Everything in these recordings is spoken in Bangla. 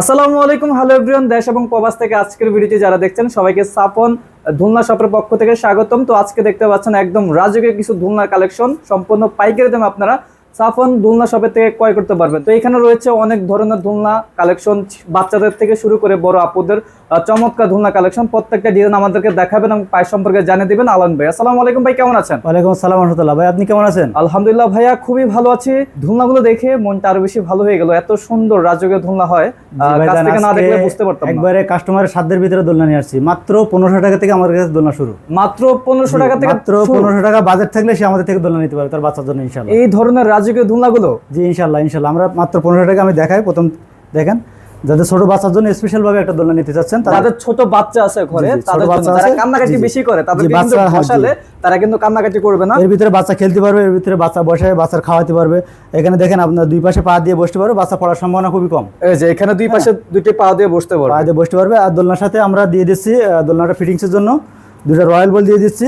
আসসালামু আলাইকুম, হ্যালো এভরিওয়ান, দেশ এবং প্রবাস থেকে আজকের ভিডিওটি যারা দেখছেন সবাইকে সাপন ধুলনা শপের পক্ষ থেকে স্বাগতম। তো আজকে দেখতে পাচ্ছেন একদম রাজকীয় কিছু ধুলনার কালেকশন, সম্পূর্ণ পাইকারি দামে আপনারা সাফন দুলনা শপের থেকে ক্রয় করতে পারবেন। তো এখানে রয়েছে অনেক ধরনের দুলনা কালেকশন বাচ্চাদের থেকে শুরু করে বড় আপুদের চমৎকার দুলনা কালেকশন প্রত্যেকটা ডিজাইন আমাদেরকে দেখাবেন এবং পায়ের সম্পর্কে জানিয়ে দিবেন। আলম ভাই আসসালামু আলাইকুম ভাই কেমন আছেন? ওয়ালাইকুম আসসালাম রহমতুল্লাহ ভাই আপনি কেমন আছেন? আলহামদুলিল্লাহ ভাইয়া খুবই ভালো আছি। ধুলনাগুলো দেখে মনটা আরও বেশি ভালো হয়ে গেল। এত সুন্দর রাজকীয় ধুলনা হয়। কাছ থেকে না দেখলে বুঝতে পারতাম একবারে কাস্টমারের সাধ্যের ভিতরে দোলনা নিয়ে আসছি। মাত্র পনেরোশো টাকা থেকে আমার কাছে দোলনা শুরু। মাত্র পনেরোশো টাকা থেকে মাত্র শুরু। পনেরোশো টাকা বাজেট থাকলে সে আমাদের থেকে দোলনা নিতে পারবে তার বাচ্চার জন্য ইনশাল্লাহ এই ধরনের রাজকীয় ধুলনাগুলো জি ইনশাল্লাহ ইনশাল্লাহ। আমরা মাত্র পনেরোশো টাকা আমি দেখাই প্রথম দেখেন। যাদের ছোট বাচ্চার জন্য স্পেশাল ভাবে একটা দোলনা নিতে চাচ্ছেন তারা যাদের ছোট বাচ্চা আছে ঘরে তাদের বাচ্চা আছে, কান্নাকাটি। বেশি করে তাদের কিন্তু বাচ্চা, হ্যাঁ, বসালে তারা কিন্তু কান্নাকাটি করবে না। এর ভিতরে বাচ্চা খেলতে পারবে এর ভিতরে বাচ্চা বসে বাচ্চার খাওয়াতে পারবে। এখানে দেখেন আপনার দুই পাশে পা দিয়ে বসতে পারবে বাচ্চা পড়ার সম্ভাবনা খুবই কম। এই যে এখানে দুই পাশে দুইটি পা দিয়ে বসতে পারবে। পা দিয়ে বসতে পারবে আর দোলনার সাথে আমরা দিয়ে দিচ্ছি দোলনাটা ফিটিংসের জন্য। দুটো রয়্যাল বল দিয়ে দিচ্ছি।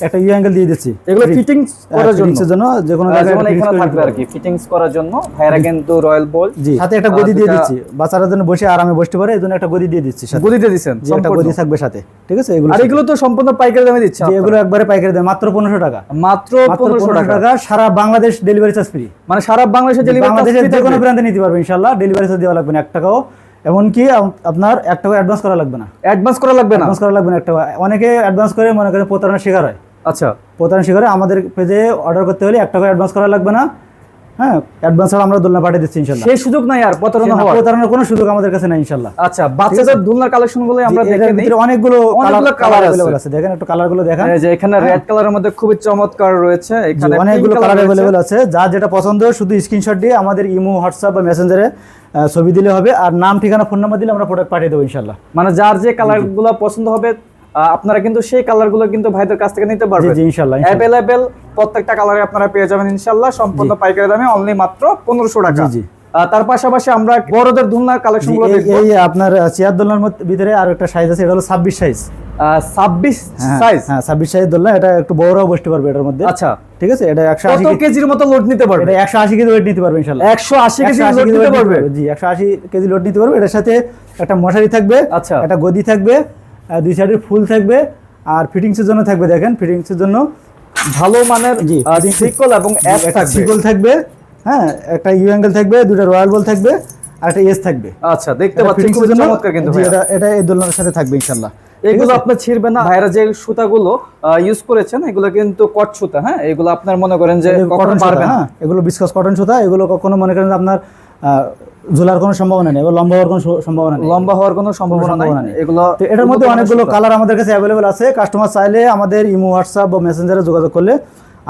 একটা ইউ অ্যাঙ্গেল দিয়ে দিচ্ছি। এগুলো ফিটিংস করার জন্য। জন্য যে কোনো জায়গায় এখানে থাকবে আর কি ফিটিংস করার জন্য। ভাইরা কিন্তু রয়্যাল বল জি সাথে একটা গদি দিয়ে দিচ্ছি। বাচ্চারা যেন বসে আরামে বসতে পারে এই জন্য একটা গদি দিয়ে দিচ্ছি সাথে। গদিতে দিছেন জি একটা গদি থাকবে সাথে ঠিক আছে? এগুলো আর এগুলো তো সম্পূর্ণ পাইকারি দামে দিচ্ছে এগুলো একবারে পাইকারি দেয় মাত্র পনেরোশো টাকা। মাত্র মাত্র পনেরোশো পনেরোশো টাকা। টাকা সারা বাংলাদেশ ডেলিভারি চার্জ ফ্রি মানে সারা বাংলাদেশে ডেলিভারি বাংলাদেশের যে কোনো প্রান্তে নিতে পারবে ইনশাল্লাহ ডেলিভারি চার্জ দেওয়া লাগবে না এক টাকাও। এমনকি আপ- আপনার এক টাকা অ্যাডভান্স করা লাগবে না। অ্যাডভান্স করা লাগবে না। অ্যাডভান্স করা লাগবে না এক টাকা। অনেকে অ্যাডভান্স করে মনে করেন প্রতারণার শিকার হয়। আচ্ছা প্রতারণা শিকারে আমাদের পেজে অর্ডার করতে হলে এক টাকা অ্যাডভান্স করা লাগবে না। হ্যাঁ অ্যাডভান্স আমরা দোলনা পাঠিয়ে দিচ্ছি ইনশাল্লাহ। সেই সুযোগ নাই আর প্রতারণা হওয়ার। প্রতারণার কোনো সুযোগ আমাদের কাছে নাই ইনশাল্লাহ। আচ্ছা বাচ্চাদের দুলনার কালেকশনগুলো আমরা দেখে নিই। অনেকগুলো অনেকগুলো কালার colour আছে। দেখেন একটু কালারগুলো দেখেন। এই যে এখানে রেড কালারের মধ্যে খুবই চমৎকার রয়েছে। এখানে অনেকগুলো কালার। অ্যাভেলেবল আছে। যা যেটা পছন্দ শুধু স্ক্রিনশট দিয়ে আমাদের ইমো হোয়াটসঅ্যাপ বা মেসেঞ্জারে ছবি দিলে হবে। আর নাম ঠিকানা ফোন নাম্বার দিলে আমরা প্রোডাক্ট পাঠিয়ে দেবো ইনশাল্লাহ। মানে যার যে কালারগুলো পছন্দ হবে আপনারা কিন্তু সেই কালারগুলো কিন্তু ভাইদের কাছ থেকে নিতে পারবেন। জি ইনশাল্লাহ। অ্যাভেলেবেল প্রত্যেকটা কালারে আপনারা পেয়ে যাবেন ইনশাল্লাহ সম্পূর্ণ পাইকারি দামে অনলি মাত্র পনেরোশো টাকা। জি, জি। তার পাশাপাশি আমরা বড়দের দুলনার কালেকশনগুলো এই- এই আপনার চেয়ার দোলনার মধ্যে- ভিতরে আর একটা সাইজ আছে এটা হলো ছাব্বিশ সাইজ ছাব্বিশ হ্যাঁ সাইজ হ্যাঁ ছাব্বিশ সাইজ দোলনা এটা একটু বড়রাও বসতে পারবে এটার মধ্যে। আচ্ছা। ঠিক আছে? এটা একশো আশি কত কেজির মতো লোড নিতে পারবে? এটা একশো আশি কেজি ওয়েট নিতে পারবে একশো আশি কেজি লোড নিতে পারবে? জি একশো আশি কেজি লোড নিতে পারবে। এটার সাথে একটা মশারি থাকবে আচ্ছা। একটা গদি থাকবে দুই সাইডে ফুল থাকবে আর ফিটিংসের জন্য থাকবে দেখেন ফিটিংসের জন্য ভালো মানের সিকল এবং অ্যাপ থাকবে। সিকল থাকবে। হ্যাঁ একটা ইউ অ্যাঙ্গেল থাকবে দুটো রয়্যাল বল থাকবে আর একটা এস থাকবে। আচ্ছা দেখতে এটা পাচ্ছি fittings খুবই এর জন্য- চমৎকার কিন্তু এটা এটা এই দোলনার সাথে থাকবে ইনশাল্লাহ এগুলো আপনার ছিড়বে না। ভাইরা যে সুতাগুলো ইউজ করেছেন এগুলো কিন্তু কট সুতা হ্যাঁ? এগুলো আপনার মনে করেন যে কখনো কটন পারবে না। হ্যাঁ এগুলো বিস্কাস কটন সুতা এগুলো কখনো মনে করেন আপনার ঝোলার কোনো সম্ভাবনা নেই লম্বা হওয়ার কোনো সম্ভাবনা নেই। লম্বা হওয়ার কোনো সম্ভাবনা নেই। এগুলো তো এটার মধ্যে অনেকগুলো কালার আমাদের কাছে অ্যাভেলেবেল আছে। কাস্টমার চাইলে আমাদের ইমো হোয়াটসঅ্যাপ বা মেসেঞ্জারে যোগাযোগ করলে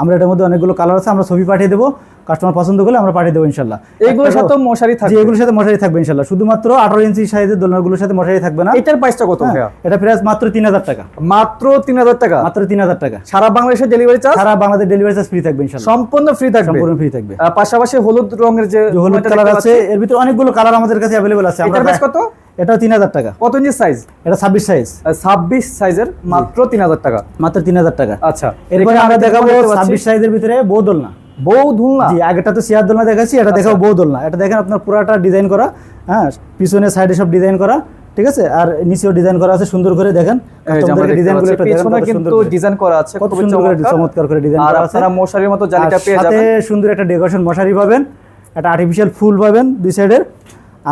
আমরা এটার মধ্যে অনেকগুলো কালার আছে আমরা ছবি পাঠিয়ে দেবো। কাস্টমার পছন্দ করলে আমরা পাঠিয়ে দেবো ইনশাল্লাহ। একটা সাথে মশারি থাকবে। এগুলোর সাথে মশারি থাকবে ইনশাল্লাহ। শুধুমাত্র আঠারো ইঞ্চি সাইজের দোলনাগুলোর সাথে মশারি থাকবে না। এটার প্রাইসটা কত হ্যাঁ, এটা প্রাইস মাত্র তিন হাজার টাকা। মাত্র তিন হাজার টাকা? মাত্র তিন হাজার টাকা। সারা বাংলাদেশে ডেলিভারি চার্জ সারা বাংলাদেশ ডেলিভারি চার্জ ফ্রি থাকবে ইনশাল্লাহ। সম্পূর্ণ ফ্রি থাকবে? সম্পূর্ণ ফ্রি থাকবে। পাশাপাশি হলুদ রঙের যে হলুদ কালার আছে এর ভিতরে অনেকগুলো কালার আমাদের কাছে অ্যাভেলেবেল আছে। এটার প্রাইস কত? এটাও তিন হাজার টাকা। কত ইঞ্চি সাইজ এটা ছাব্বিশ সাইজ ছাব্বিশ সাইজের মাত্র তিন হাজার টাকা। মাত্র তিন হাজার টাকা। আচ্ছা এরপরে আমরা দেখাবো ছাব্বিশ সাইজের ভিতরে বউ দোলনা। বউ ধুলনা জি আগেটা তো চেয়ার দোলনা দেখাচ্ছি এটা দেখাবো বউ দোলনা। এটা দেখেন আপনার পুরাটা ডিজাইন করা হ্যাঁ পিছনে সাইডে সব ডিজাইন করা ঠিক আছে? আর নিচেও ডিজাইন করা আছে সুন্দর করে দেখেন। ডিজাইন কিন্তু করে। ডিজাইন করা আছে কত সুন্দর করে চমৎকার। চমৎকার করে ডিজাইন করা আছে। মশারির মতো জালিটা সাথে সুন্দর একটা ডেকোরেশন মশারি পাবেন। একটা আর্টিফিশিয়াল ফুল পাবেন দুই সাইডের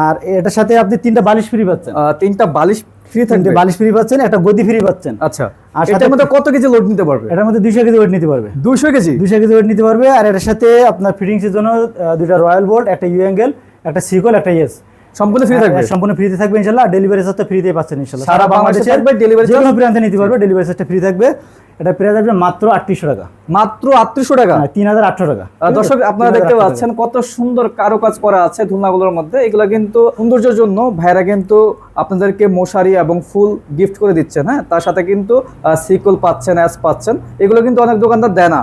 আর এটার সাথে আপনি তিনটা বালিশ ফ্রি পাচ্ছেন। তিনটা বালিশ ফ্রি থাকবে। বালিশ ফ্রি পাচ্ছেন একটা গদি ফ্রি পাচ্ছেন। আচ্ছা। আর এটার সাথে- মধ্যে কত কেজি লোড নিতে পারবে? এটার মধ্যে দুইশো কেজি ওয়েট নিতে পারবে। দুশো কেজি? দুইশো কেজি ওয়েট নিতে পারবে আর এটার সাথে আপনার ফিটিংসের জন্য দুইটা রয়্যাল বোল্ট একটা ইউ অ্যাঙ্গেল একটা সিকল একটা ইয়েস সম্পূর্ণ ফ্রি থাকবে। সম্পূর্ণ ফ্রিতে থাকবে ডেলিভারি চার্জটা ফ্রিতে পাচ্ছেন সারা বাংলাদেশে থাকবে যে কোনো প্রান্তে নিতে পারবে ডেলিভারি চার্জটা ফ্রি থাকবে। এটা প্রাইস আসবে মাত্র আটত্রিশশো টাকা। মাত্র আটত্রিশশো টাকা? হ্যাঁ তিন হাজার আটশো টাকা। দর্শক আপনারা দেখতে পাচ্ছেন কত সুন্দর কারুকাজ করা আছে ধুলনাগুলোর মধ্যে। এগুলো কিন্তু সৌন্দর্যের জন্য ভাইরা কিন্তু আপনাদেরকে মশারি এবং ফুল গিফট করে দিচ্ছেন হ্যাঁ? তার সাথে কিন্তু সিকল পাচ্ছেন অ্যাস পাচ্ছেন। এগুলো কিন্তু অনেক দোকানদার দেয় না।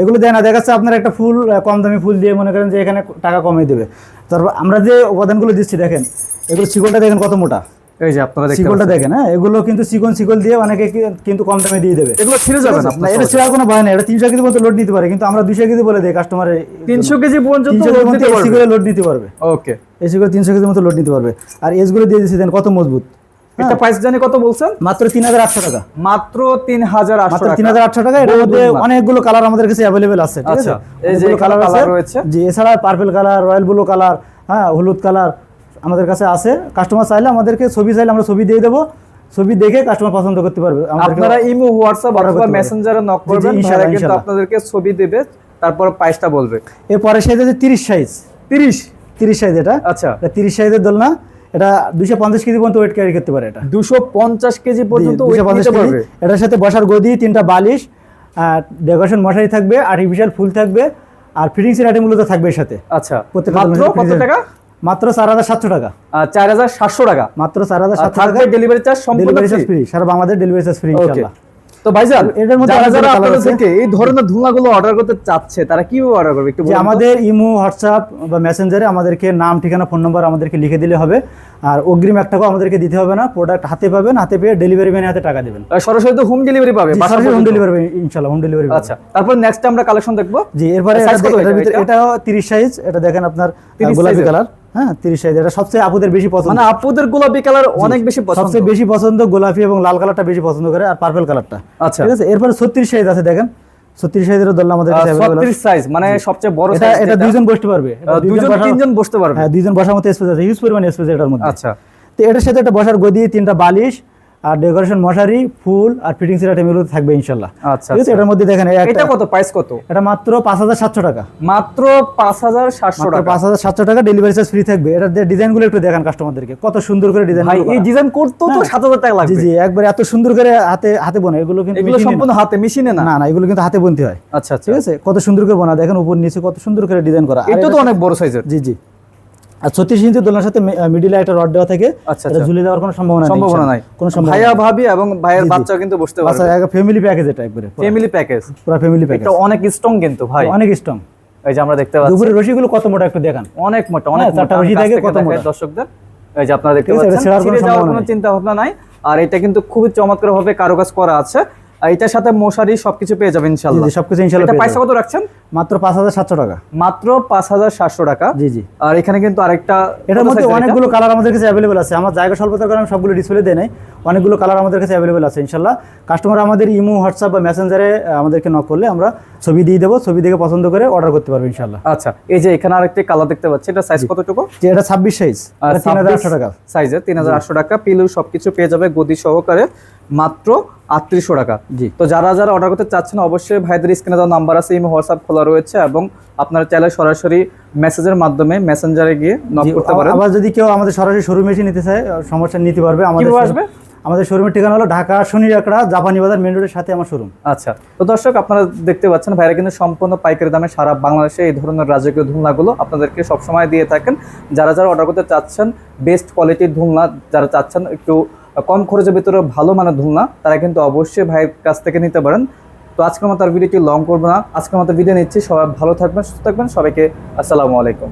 এগুলো দিয়ে না। হয়। দেখাচ্ছে আপনার একটা ফুল কম দামি ফুল দিয়ে মনে করেন যে এখানে টাকা কমিয়ে দেবে। তারপর আমরা যে উপাদানগুলো দিচ্ছি দেখেন এগুলো শিকলটা দেখেন কত মোটা। এই যে আপনারা সিকলটা দেখেন হ্যাঁ? এগুলো কিন্তু সিকন সিকল দিয়ে অনেকে কিন্তু কম দামে দিয়ে দেবে। এগুলো ছিঁড়ে যাবে না এটা ছিঁড়ার কোনো ভয় নেই এটা তিনশো কেজি মতো লোড নিতে পারে কিন্তু আমরা দুশো কেজি বলে দিই কাস্টমারের তিনশো কেজি পর্যন্ত লোড নিতে পারবে। ওকে এই করে তিনশো কেজি মতো লোড নিতে পারবে। আর এসগুলো দিয়ে দিচ্ছি দেন কত মজবুত। এটা প্রাইস জানি কত বলছেন? মাত্র তিন হাজার আটশো টাকা। মাত্র তিন হাজার আটশো মাত্র টাকা। তিন হাজার আটশো টাকা এটার মধ্যে অনেকগুলো কালার আমাদের কাছে অ্যাভেলেবেল আছে ঠিক আছে? আচ্ছা, এই যে কালার রয়েছে। জি এছাড়া purple colour royal blue colour হ্যাঁ হলুদ কালার আমাদের কাছে আছে। কাস্টমার চাইলে আমাদেরকে ছবি চাইলে আমরা ছবি দিয়ে দেবো। ছবি দেখে কাস্টমার পছন্দ করতে পারবে। আমাদেরকে আপনারা ইমো হোয়াটসঅ্যাপ অথবা মেসেঞ্জারে নক জি, জি, করবেন ইনশাআল্লাহ, কিন্তু আপনাদেরকে ছবি দেবে তারপর প্রাইসটা বলবে। এরপরে সাইজ আছে তিরিশ সাইজ। তিরিশ? তিরিশ সাইজ এটা। আচ্ছা। এটা তিরিশ সাইজের দোলনা। এটা দুশো পঞ্চাশ কেজি পর্যন্ত ওয়েট ক্যারি করতে পারে এটা। দুশো পঞ্চাশ কেজি পর্যন্ত দুশো নিতে পারবে? এটার সাথে বসার গদি তিনটা বালিশ আর ডেকোরেশন মশারি থাকবে আর্টিফিশিয়াল ফুল থাকবে আর ফিটিংসের আইটেমগুলো তো থাকবে এর সাথে। আচ্ছা মাত্র কত টাকা? মাত্র চার হাজার সাতশো টাকা। চার হাজার সাতশো টাকা। মাত্র চার হাজার সাতশো টাকা ডেলিভারি চার্জ সম্পূর্ণ ডেলিভারি চার্জ ফ্রি সারা বাংলাদেশ ডেলিভারি চার্জ ফ্রি ইনশাআল্লাহ। তো ভাইজান এটার মধ্যে যারা যারা আপনাদের থেকে এই ধরনের অর্ডার করতে চাচ্ছে তারা কীভাবে অর্ডার করবে একটু? আমাদের ইমো হোয়াটসঅ্যাপ বা মেসেঞ্জারে আমাদেরকে নাম ঠিকানা ফোন নম্বর আমাদেরকে লিখে দিলে হবে আর অগ্রিম এক টাকাও আমাদেরকে দিতে হবে না প্রোডাক্ট হাতে পাবেন হাতে পেয়ে ডেলিভারি ম্যানের হাতে টাকা দেবেন সরাসরি তো হোম ডেলিভারি পাবে বাসা হোম। ডেলিভারি ইনশাল্লাহ হোম ডেলিভারি আচ্ছা তারপর নেক্সট আমরা কালেকশন দেখব জি এরপরে এটা কত এটার এটা? ভিতরে এটা? এটাও তিরিশ সাইজ এটা দেখেন আপনার গোলাপি কালার হ্যাঁ তিরিশ সাইজ এটা সবচেয়ে আপুদের বেশি পছন্দ। মানে আপুদের গোলাপি কালার অনেক বেশি পছন্দ। সবচেয়ে বেশি পছন্দ গোলাপি এবং লাল কালারটা বেশি পছন্দ করে আর পার্পল কালারটা। আচ্ছা। ঠিক আছে? এরপরে ছত্রিশ সাইজ আছে দেখেন। ছত্রিশ সাইজের দোলনা আমাদের কাছে ছত্রিশ সাইজ মানে সবচেয়ে বড় এটা সাইজ এটা দুইজন বসতে পারবে। তিনজন বসতে পারবে? হ্যাঁ দুইজন বসার মতো স্পেস আছে হিউজ পরিমাণ স্পেস এটার মধ্যে। আচ্ছা। তো এটার সাথে একটা বসার গদি তিনটা বালিশ আর ডেকোরেশন মশারি ফুল আর ফিটিংস এর আইটেম এগুলো থাকবে ইনশাল্লাহ আচ্ছা ঠিক আছে এটার মধ্যে দেখেন এটা কত? প্রাইস কত? এটা মাত্র পাঁচ হাজার সাতশো টাকা। মাত্র পাঁচ হাজার সাতশো মাত্র টাকা। পাঁচ হাজার সাতশো টাকা ডেলিভারি চার্জ ফ্রি থাকবে। এটার ডিজাইনগুলো একটু দেখান কাস্টমারদেরকে কত সুন্দর করে ডিজাইন ভাই এই ডিজাইন করতেও তো সাত হাজার টাকা লাগবে। জি একবার এত সুন্দর করে হাতে হাতে বোনা। এগুলো কিন্তু এগুলো সম্পূর্ণ হাতে মেশিনে না? না না এগুলো কিন্তু হাতে বুনতে হয়। আচ্ছা আচ্ছা। ঠিক আছে? কত সুন্দর করে বোনা। দেখেন উপর নিচে কত সুন্দর করে ডিজাইন করা। এটা তো অনেক বড় সাইজের জি জি। ছত্রিশ ইঞ্চি দোলনার সাথে মিডিলে একটা রড দেওয়া থাকে আচ্ছা, আচ্ছা। ঝুলে দেওয়ার কোনো সম্ভাবনা সম্ভাবনা নাই। কোনো ভাইয়া ভাবি এবং ভাইয়ের জি। কিন্তু বসতে আচ্ছা ফ্যামিলি প্যাকেজ এটা একবারে ফ্যামিলি প্যাকেজ পুরো ফ্যামিলি প্যাকেজ এটা অনেক স্ট্রং কিন্তু ভাই। অনেক স্ট্রং এই যে আমরা দেখতে পাচ্ছি। দুপুরের রশিগুলো কত মোটা একটু দেখান। অনেক মোটা অনেক হ্যাঁ, মোটা। থাকে, থেকে কত মোটা? দর্শকদের। এই যে আপনারা দেখতে পাচ্ছেন। ছিঁড়ে যাওয়ার কোনো চিন্তা ভাবনা নাই। আর এটা কিন্তু খুবই চমৎকার ভাবে কারুকাজ করা আছে। এটার সাথে মশারি সবকিছু পেয়ে যাবেন ইনশাআল্লাহ জি সবকিছু ইনশাল্লাহ এটা পয়সা কত রাখছেন? মাত্র পাঁচ হাজার সাতশো টাকা। মাত্র পাঁচ হাজার সাতশো টাকা। জি জি। আর এখানে কিন্তু আরেকটা এটার মধ্যে? অনেকগুলো কালার আমাদের কাছে অ্যাভেলেবল আছে। আমার জায়গা স্বল্পতার কারণে সবগুলো ডিসপ্লে দেয় নাই। অনেকগুলো কালার আমাদের কাছে অ্যাভেলেবল আছে ইনশাল্লাহ কাস্টমার আমাদের ইমো হোয়াটসঅ্যাপ বা মেসেঞ্জারে আমাদেরকে নক করলে আমরা ছবি দিয়ে দেবো। ছবি দেখে পছন্দ করে অর্ডার করতে পারবে ইনশাল্লাহ আচ্ছা এই যে এখানে আরেকটি কালার দেখতে পাচ্ছি এটা সাইজ কতটুকু? যে এটা ছাব্বিশ সাইজ তিন হাজার আটশো টাকা। সাইজে তিন হাজার আটশো টাকা। পিলু সবকিছু পেয়ে যাবে গদি সহকারে। মাত্র আটত্রিশশো টাকা। জি। তো যারা যারা অর্ডার করতে চাচ্ছেন অবশ্যই ভাইদের স্ক্রিনে দেওয়া নাম্বার আছে এই হোয়াটসঅ্যাপ খোলা রয়েছে এবং আপনারা চাইলে সরাসরি মেসেজের মাধ্যমে মেসেঞ্জারে গিয়ে নক করতে পারেন। আবার যদি কেউ আমাদের সরাসরি শোরুমে এসে নিতে চায় সমস্যা নিতে পারবে। আমাদের আসবে? আমাদের শোরুমের ঠিকানা হলো ঢাকা শনির একড়া জাপানি বাজার মেন রোডের সাথে আমার শোরুম আচ্ছা। তো দর্শক আপনারা দেখতে পাচ্ছেন ভাইরা কিন্তু সম্পূর্ণ পাইকারি দামে সারা বাংলাদেশে এই ধরনের রাজকীয় ধুলনাগুলো আপনাদেরকে সবসময় দিয়ে থাকেন। যারা যারা অর্ডার করতে চাচ্ছেন বেস্ট কোয়ালিটির ধুলনা যারা চাচ্ছেন একটু কম খরচের ভিতরে ভালো মানের ধুলনা, তারা কিন্তু অবশ্যই ভাইয়ের কাছ থেকে নিতে পারেন। তো আজকের মতো আর ভিডিওটি লং করব না। আজকের মতো ভিডিও নিচ্ছি। সবাই ভালো থাকবেন, সুস্থ থাকবেন। সবাইকে আসসালামু আলাইকুম।